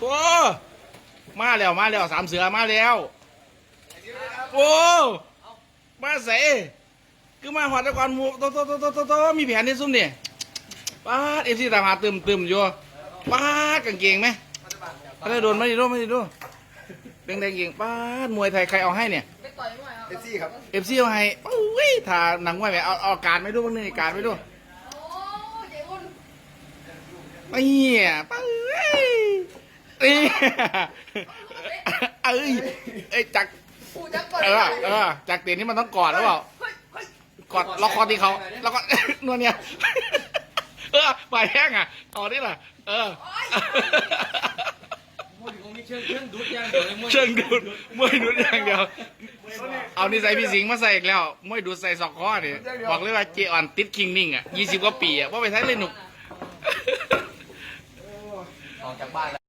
โอ้มาแล้วมาแล้วสามเสือมาแล้วโอ้มาเสคือมาหอดตะกอนหมูโตโตโตโตโตโตมีแผนที่ซุ่มเนี่ยป้าเอฟซีตามหาตึมตึมอยู่ป้ากางเกงไหมอะไรโดนไม่ดีดูไม่ดีดูแดงแดงเกงป้ามวยไทยใครเอาให้เนี่ยไปต่อยมวยเอาเอฟซีครับเอฟซีเอาให้อุ้ยถ้าหนังมวยไหมเอาเอาการไม่ดูบ้างนี่การไม่ดูโอ้เจ๊อุ่นไอ้เหี้ยป้าเอ้ย เอ้ยเอ้ยเอ้ยจักกูจะกดเออเออจากเตียนนี่มันต้องกอดหรือเปล่าเฮ้ยเฮ้ยกอดล็อกคอที่เขาแล้วก็ นวลเนี่ยเออปลายแห้งอะเอาดิล่ะเออ มวยของมีเชิงเครื่องดูดอย่างเดียวเลยมวยเชิงดูดมวยดูดอย่างเดียว เอานี่ใส่พี่สิงห์มาใส่อีกแล้วมวยดูดใส่สอกคอนี่บอกเลยว่าเจออนติดคิงนิ่งอะยี่สิบกว่าปีอะว่าไปใช้เลยหนุก ออกจากบ้านแล้ว